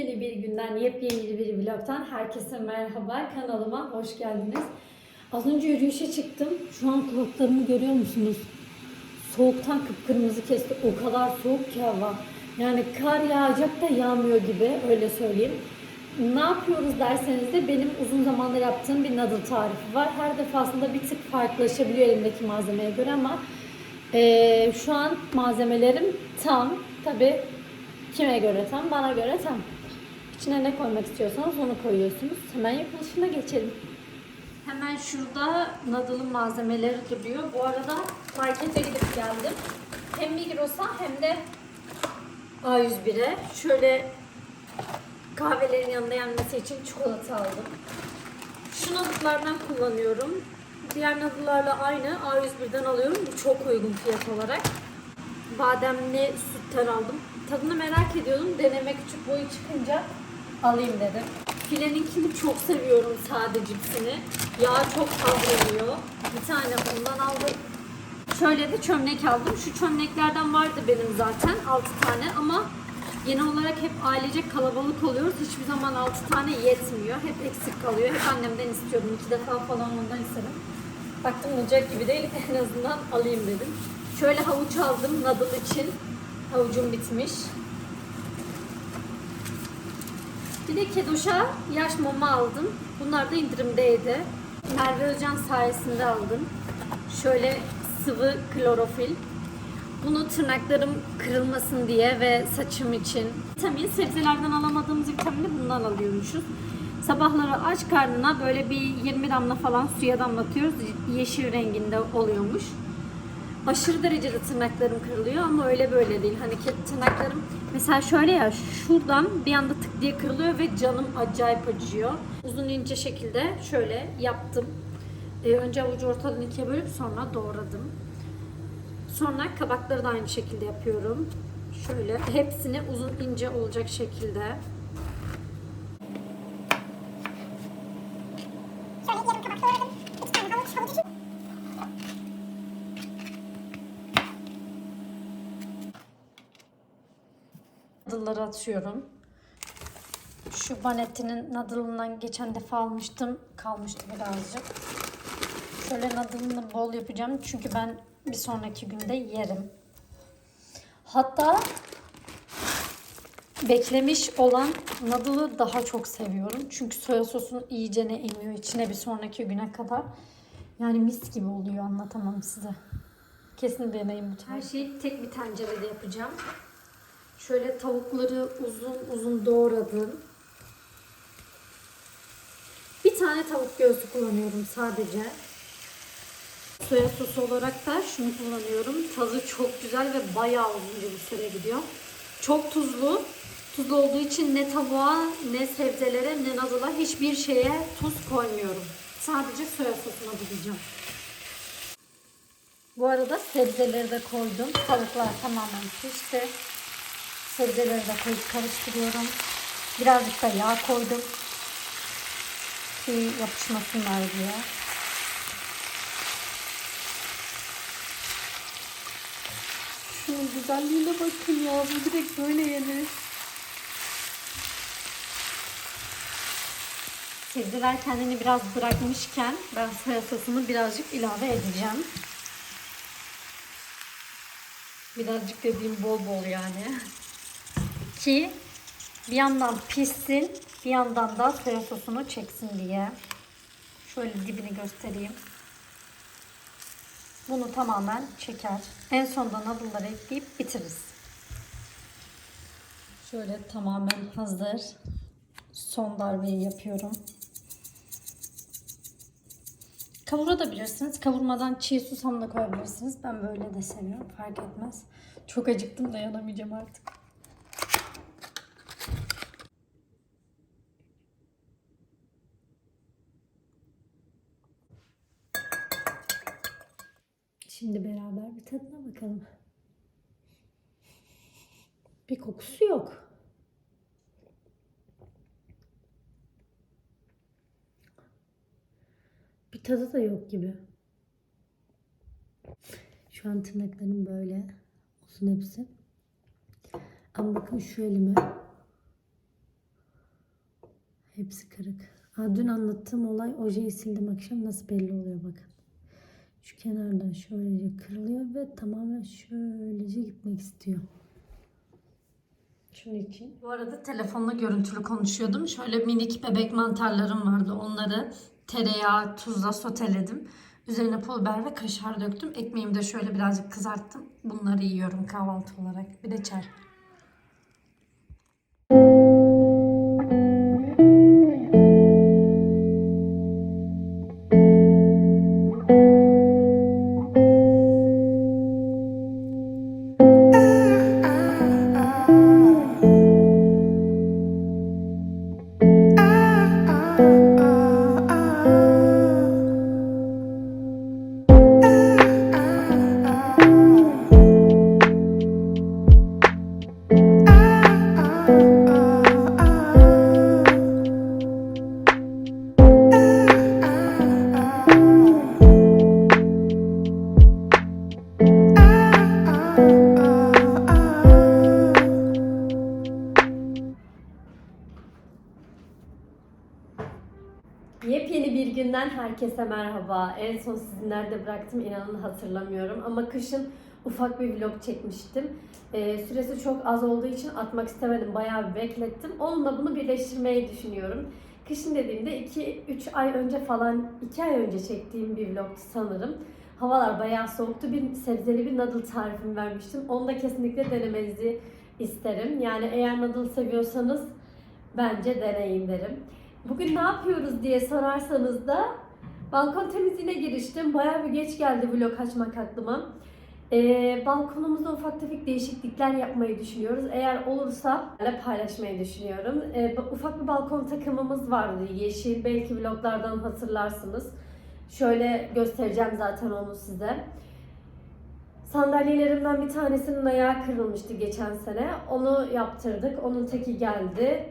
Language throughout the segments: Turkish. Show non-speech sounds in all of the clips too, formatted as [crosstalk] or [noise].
Yepyeni bir günden, yepyeni bir vlogtan herkese merhaba. Kanalıma hoş geldiniz. Az önce yürüyüşe çıktım. Şu an kulaklarımı görüyor musunuz? Soğuktan kıpkırmızı kesti. O kadar soğuk ki hava. Yani kar yağacak da yağmıyor gibi öyle söyleyeyim. Ne yapıyoruz derseniz de benim uzun zamandır yaptığım bir noodle tarifi var. Her defasında bir tık farklılaşabiliyor elimdeki malzemeye göre ama eee, şu an malzemelerim tam. Tabi kime göre tam? Bana göre tam. İçine ne koymak istiyorsanız onu koyuyorsunuz. Hemen yapılışına geçelim. Hemen şurada noodle'ın malzemeleri duruyor. Bu arada markete gidip geldim. Hem Migros'a hem de A101'e. Şöyle kahvelerin yanında yenmesi için çikolata aldım. Şu noodle'lardan kullanıyorum. Diğer noodle'larla aynı A101'den alıyorum. Bu çok uygun fiyat olarak. Bademli sütten aldım. Tadını merak ediyordum. Deneme küçük boyu çıkınca alayım dedim. Fileninkini çok seviyorum sade cipsini. Yağ çok fazla oluyor. Bir tane ondan aldım. Şöyle de çömlek aldım. Şu çömleklerden vardı benim zaten 6 tane ama genel olarak hep ailecek kalabalık oluyoruz. Hiçbir zaman 6 tane yetmiyor. Hep eksik kalıyor. Hep annemden istiyordum. iki defa falan ondan istedim. Baktım olacak gibi değil. [laughs] En azından alayım dedim. Şöyle havuç aldım noodle için. Havucum bitmiş. Bir de Kedoş'a yaş mama aldım. Bunlar da indirimdeydi. Merve Özcan sayesinde aldım. Şöyle sıvı klorofil. Bunu tırnaklarım kırılmasın diye ve saçım için. Vitamin, sebzelerden alamadığımız vitamini bundan alıyormuşuz. Sabahları aç karnına böyle bir 20 damla falan suya damlatıyoruz. Yeşil renginde oluyormuş. Aşırı derecede tırnaklarım kırılıyor ama öyle böyle değil. Hani tırnaklarım mesela şöyle ya şuradan bir anda tık diye kırılıyor ve canım acayip acıyor. Uzun ince şekilde şöyle yaptım. Ee, önce avucu ortadan ikiye bölüp sonra doğradım. Sonra kabakları da aynı şekilde yapıyorum. Şöyle hepsini uzun ince olacak şekilde. Şöyle yarım kabak doğradım. İki tane havuç, havuç için. Noodle'ları atıyorum. Şu Banetti'nin noodle'ından geçen defa almıştım. Kalmıştı birazcık. Şöyle noodle'ını bol yapacağım. Çünkü ben bir sonraki günde yerim. Hatta beklemiş olan noodle'ı daha çok seviyorum. Çünkü soya sosunu iyicene emiyor içine bir sonraki güne kadar. Yani mis gibi oluyor anlatamam size. Kesin deneyin bu Her şeyi tek bir tencerede yapacağım. Şöyle tavukları uzun uzun doğradım. Tane tavuk göğsü kullanıyorum sadece. Soya sosu olarak da şunu kullanıyorum. Tadı çok güzel ve bayağı uzunca bir süre gidiyor. Çok tuzlu. Tuzlu olduğu için ne tavuğa, ne sebzelere, ne noodle'a hiçbir şeye tuz koymuyorum. Sadece soya sosuna bulacağım. Bu arada sebzeleri de koydum. Tavuklar tamamen pişti. Sebzeleri de koyup karıştırıyorum. Birazcık da yağ koydum. Ki yapışmasınlar diye. Şunun güzelliğine bakın ya. Bu direkt böyle yenir. Sebzeler kendini biraz bırakmışken ben sosunu birazcık ilave edeceğim. Birazcık dediğim bol bol yani. Ki bir yandan pişsin, bir yandan da soya sosunu çeksin diye. Şöyle dibini göstereyim. Bunu tamamen çeker. En sonda noodle'ları ekleyip bitiririz. Şöyle tamamen hazır. Son darbeyi yapıyorum. Kavurabilirsiniz. Kavurmadan çiğ susam da koyabilirsiniz. Ben böyle de seviyorum. Fark etmez. Çok acıktım dayanamayacağım artık. Şimdi beraber bir tadına bakalım. Bir kokusu yok. Bir tadı da yok gibi. Şu an tırnaklarım böyle olsun hepsi. Ama bakın şu elime Hepsi kırık. Aa, dün anlattığım olay ojeyi sildim akşam nasıl belli oluyor bakın. Şu kenardan şöylece kırılıyor ve tamamen şöylece gitmek istiyor. Şunun için. Bu arada telefonla görüntülü konuşuyordum. Şöyle minik bebek mantarlarım vardı. Onları tereyağı, tuzla soteledim. Üzerine pul biber ve kaşar döktüm. Ekmeğimi de şöyle birazcık kızarttım. Bunları yiyorum kahvaltı olarak. Bir de çay. Herkese merhaba. En son sizi nerede bıraktım inanın hatırlamıyorum. Ama kışın ufak bir vlog çekmiştim. Ee, süresi çok az olduğu için atmak istemedim. Bayağı bir beklettim. Onunla bunu birleştirmeyi düşünüyorum. Kışın dediğimde 2-3 ay önce falan, 2 ay önce çektiğim bir vlogtu sanırım. Havalar bayağı soğuktu. Bir sebzeli bir noodle tarifimi vermiştim. Onu da kesinlikle denemenizi isterim. Yani eğer noodle seviyorsanız bence deneyin derim. Bugün ne yapıyoruz diye sorarsanız da balkon temizliğine giriştim. Bayağı bir geç geldi vlog açmak aklıma. Ee, balkonumuzda ufak tefek değişiklikler yapmayı düşünüyoruz. Eğer olursa paylaşmayı düşünüyorum. Ee, ufak bir balkon takımımız vardı yeşil. Belki vloglardan hatırlarsınız. Şöyle göstereceğim zaten onu size. Sandalyelerimden bir tanesinin ayağı kırılmıştı geçen sene. Onu yaptırdık. Onun teki geldi.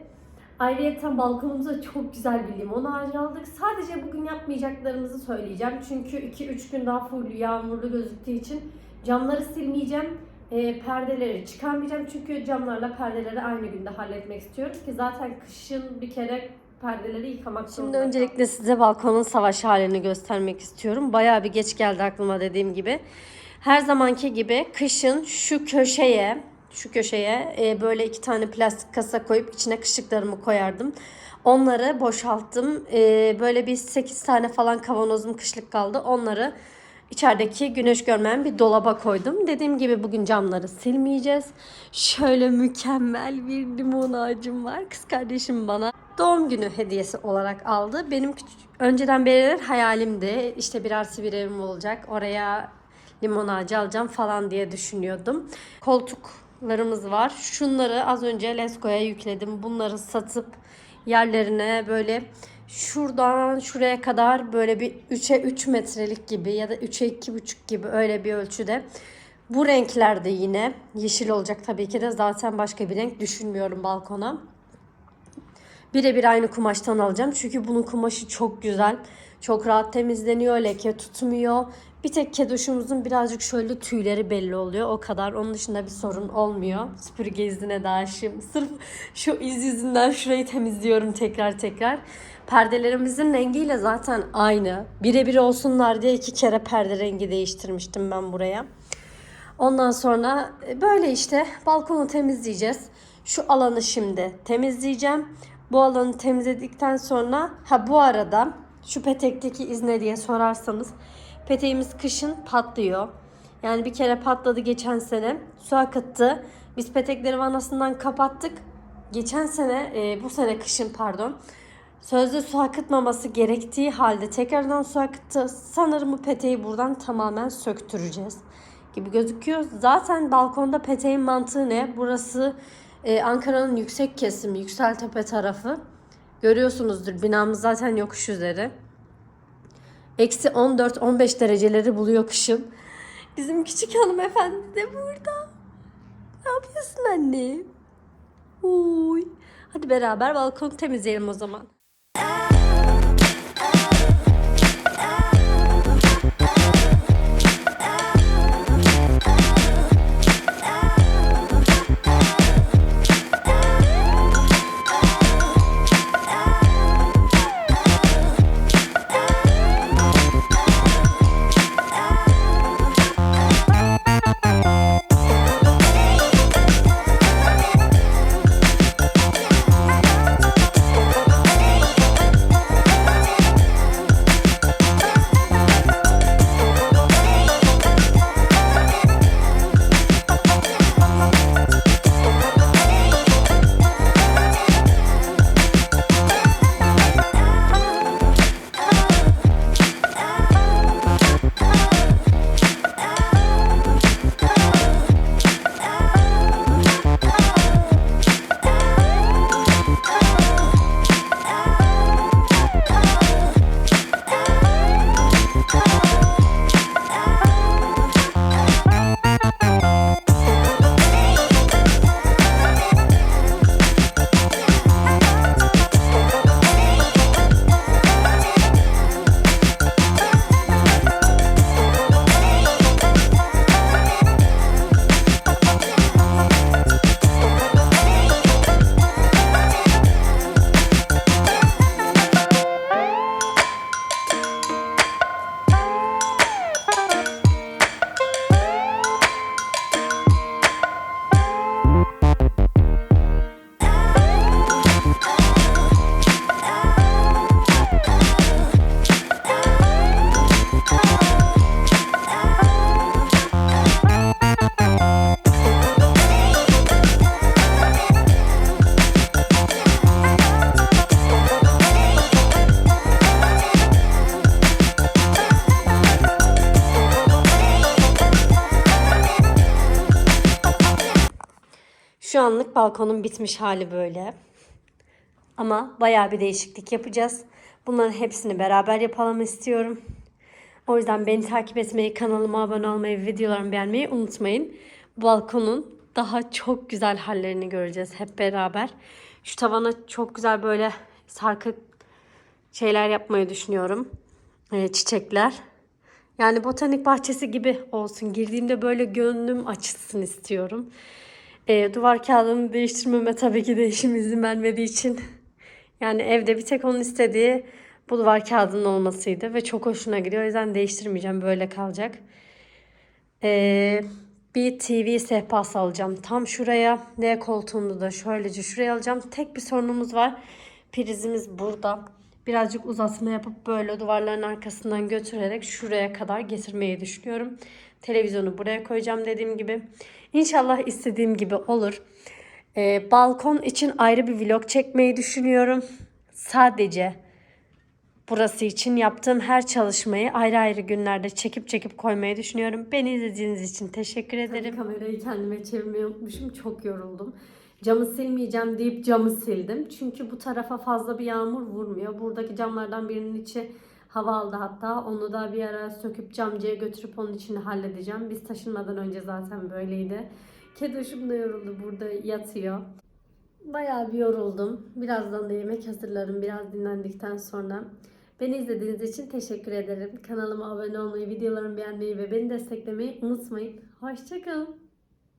Ayrıca balkonumuza çok güzel bir limon ağacı aldık. Sadece bugün yapmayacaklarımızı söyleyeceğim. Çünkü 2-3 gün daha full yağmurlu gözüktüğü için camları silmeyeceğim. E, perdeleri çıkarmayacağım. Çünkü camlarla perdeleri aynı günde halletmek istiyoruz ki zaten kışın bir kere perdeleri yıkamak Şimdi öncelikle size balkonun savaş halini göstermek istiyorum. Bayağı bir geç geldi aklıma dediğim gibi. Her zamanki gibi kışın şu köşeye şu köşeye e, böyle iki tane plastik kasa koyup içine kışlıklarımı koyardım. Onları boşalttım. E, böyle bir 8 tane falan kavanozum kışlık kaldı. Onları içerideki güneş görmeyen bir dolaba koydum. Dediğim gibi bugün camları silmeyeceğiz. Şöyle mükemmel bir limon ağacım var. Kız kardeşim bana doğum günü hediyesi olarak aldı. Benim küçük, önceden beridir hayalimdi. İşte bir artı bir evim olacak. Oraya limon ağacı alacağım falan diye düşünüyordum. Koltuklarımız var. Şunları az önce Lesko'ya yükledim. Bunları satıp yerlerine böyle şuradan şuraya kadar böyle bir 3'e 3 metrelik gibi ya da 3'e 2,5 gibi öyle bir ölçüde. Bu renklerde yine yeşil olacak tabii ki de zaten başka bir renk düşünmüyorum balkona. Birebir aynı kumaştan alacağım. Çünkü bunun kumaşı çok güzel. Çok rahat temizleniyor, leke tutmuyor. Bir tek keduşumuzun birazcık şöyle tüyleri belli oluyor. O kadar. Onun dışında bir sorun olmuyor. Süpürge izine de aşığım. Sırf şu iz yüzünden şurayı temizliyorum tekrar tekrar. Perdelerimizin rengiyle zaten aynı. Birebir olsunlar diye iki kere perde rengi değiştirmiştim ben buraya. Ondan sonra e, böyle işte balkonu temizleyeceğiz. Şu alanı şimdi temizleyeceğim. Bu alanı temizledikten sonra ha bu arada şu petekteki iz ne diye sorarsanız peteğimiz kışın patlıyor. Yani bir kere patladı geçen sene. Su akıttı. Biz petekleri vanasından kapattık. Geçen sene, e, bu sene kışın pardon. Sözde su akıtmaması gerektiği halde tekrardan su akıttı. Sanırım bu peteği buradan tamamen söktüreceğiz gibi gözüküyor. Zaten balkonda peteğin mantığı ne? Burası e, Ankara'nın yüksek kesimi, Yükseltepe tarafı. Görüyorsunuzdur binamız zaten yokuş üzeri. Eksi 14-15 dereceleri buluyor kışın. Bizim küçük hanımefendi de burada. Ne yapıyorsun anne? Uy. Hadi beraber balkonu temizleyelim o zaman. Balkonun bitmiş hali böyle. Ama bayağı bir değişiklik yapacağız. Bunların hepsini beraber yapalım istiyorum. O yüzden beni takip etmeyi, kanalıma abone olmayı, videolarımı beğenmeyi unutmayın. Balkonun daha çok güzel hallerini göreceğiz hep beraber. Şu tavana çok güzel böyle sarkık şeyler yapmayı düşünüyorum. Ee, çiçekler. Yani botanik bahçesi gibi olsun. Girdiğimde böyle gönlüm açılsın istiyorum. Ee, duvar kağıdını değiştirmeme tabii ki de izin vermediği için. Yani evde bir tek onun istediği bu duvar kağıdının olmasıydı. Ve çok hoşuna gidiyor. O yüzden değiştirmeyeceğim. Böyle kalacak. Ee, bir TV sehpası alacağım. Tam şuraya. L koltuğunu da şöylece şuraya alacağım. Tek bir sorunumuz var. Prizimiz burada. Birazcık uzatma yapıp böyle duvarların arkasından götürerek şuraya kadar getirmeyi düşünüyorum. Televizyonu buraya koyacağım dediğim gibi. İnşallah istediğim gibi olur. Ee, balkon için ayrı bir vlog çekmeyi düşünüyorum. Sadece burası için yaptığım her çalışmayı ayrı ayrı günlerde çekip çekip koymayı düşünüyorum. Beni izlediğiniz için teşekkür ederim. Kamerayı kendime çevirmeyi unutmuşum. Çok yoruldum. Camı silmeyeceğim deyip camı sildim. Çünkü bu tarafa fazla bir yağmur vurmuyor. Buradaki camlardan birinin içi hava aldı hatta. Onu da bir ara söküp camcıya götürüp onun içini halledeceğim. Biz taşınmadan önce zaten böyleydi. Kedoşum da yoruldu burada yatıyor. Bayağı bir yoruldum. Birazdan da yemek hazırlarım biraz dinlendikten sonra. Beni izlediğiniz için teşekkür ederim. Kanalıma abone olmayı, videolarımı beğenmeyi ve beni desteklemeyi unutmayın. Hoşçakalın.